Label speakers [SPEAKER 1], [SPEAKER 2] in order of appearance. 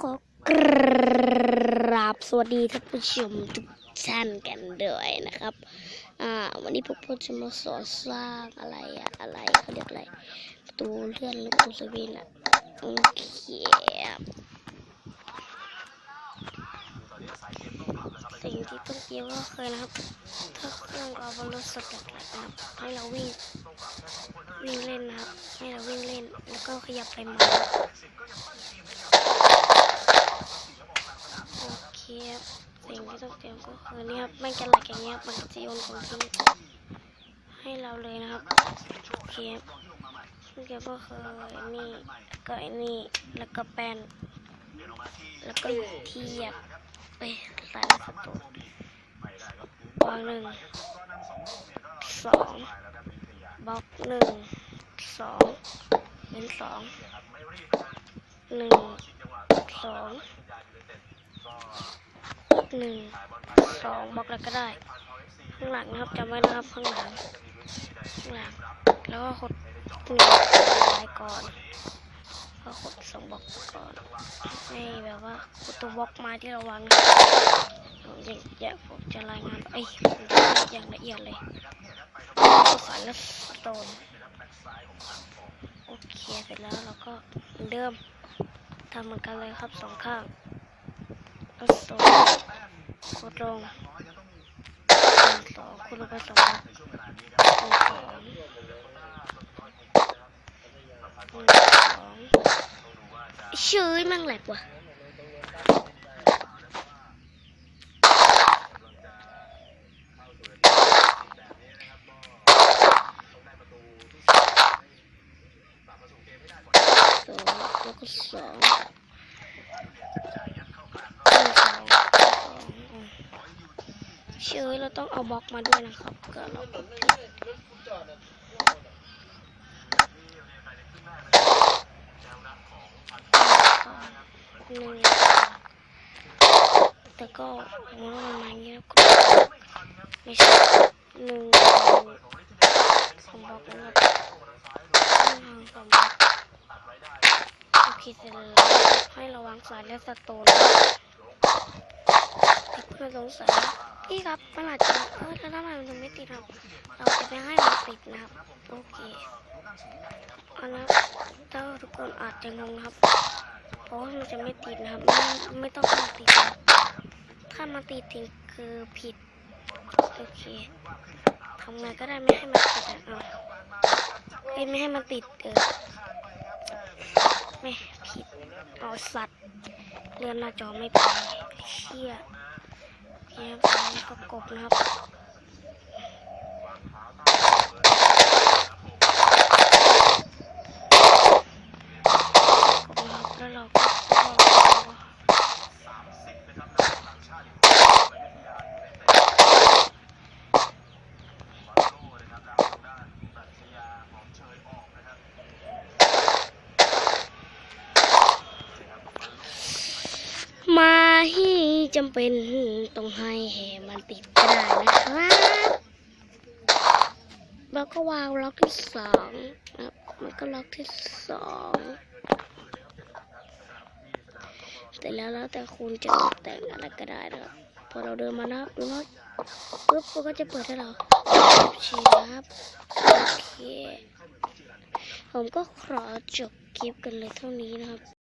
[SPEAKER 1] ขอกราบสวัสดีท่านผู้ชมทุกท่านกันด้วยนะครับ อ่า วันนี้พวกผมจะมาสอนสร้างอะไรอะอะไรเขาเรียกอะไรประตูเลื่อนหรือประตูสวินอะโอเคสิ่งที่ต้องเตรียมก็คือนะครับ ถ้าเครื่องเราบรรลุสเต็ปนะครับให้เราวิ่งวิ่งเล่นนะครับให้เราวิ่งเล่นแล้วก็ขยับไปมา โอเครับสิ่งที่ต้องเตรียมก็คือนี่ครับมันจะไหลอย่างเงี้ยบมันจะโยนของทิ้งให้เราเลยนะครับโอเคครับซึ่งเก็บก็คือนี่ก็ไอ้นี่แล้วก็แป้นแล้วก็เทียบไปใส่ในสตูวางหนึ่งสองบล็อกหนึ่งสองเป็นสองหนึ่งสอง หนึ่งสองบล็อกแล้วก็ได้ ข้างหลังนะครับจำไว้นะครับข้างหลังข้างหลังแล้วก็กดหนึ่งลายก่อนก็กดสองบล็อกก่อนให้แบบว่ากดตัวบล็อกม้ที่เราวางอย่างเดี๋ยวผมจะรายงานเอ้อย่างละเอียดเลยสารและสโตนโอเคเสร็จแล้วเราก็เหมือนเดิมทำเหมือนกันเลยครับสองข้าง แล้วสองกดลงสองคุณลงไปสองบล็อกหนึ่งสองสองชื่อมั่งแหลกว่ะสองแล้วก็สอง หนึ่งสองสองอืม เชื่อเราต้องเอาบล็อกมาด้วยนะครับกิดเราหนึ่งแต่ก็มันมาอย่างเงี้ยก็ไม่ใช่หนึ่งสองบล็อกแล้วแบบหนึ่งสองบล็อกโอเคเสร็จแล้วให้ระวังสายและสโตนเพื่อนสงสัย พี่ครับมันอาจจะเออแล้วทำไมมันไม่ติดครับเราจะไม่ให้มันติดนะครับ โอเคเอาละถ้าทุกคนอาจจะงงครับ เพราะว่ามันจะไม่ติดนะครับ ไม่ไม่ต้องมันติดนะครับถ้ามันติดถึงคือผิด โอเคทำไงก็ได้ไม่ให้มันติดเอาเอ้ยไม่ให้มันติดเออไม่ผิดเอาสัตว์เลื่อนหน้าจอไม่เป็นเชี่ย เก็บนะครับกบนะครับแล้วเราก็มาให้ จำเป็นต้องให้แห่มันติดก็ได้นะครับแล้วก็วางล็อกที่สองนะครับมันก็ล็อกที่สองแต่แล้วแล้วแต่คุณจะตกแต่งอะไรก็ได้นะครับพอเราเดินมานะครับดูนะปุ๊บมันก็จะเปิดให้เราชีครับโอเคผมก็ขอจบคลิปกันเลยเท่านี้นะครับ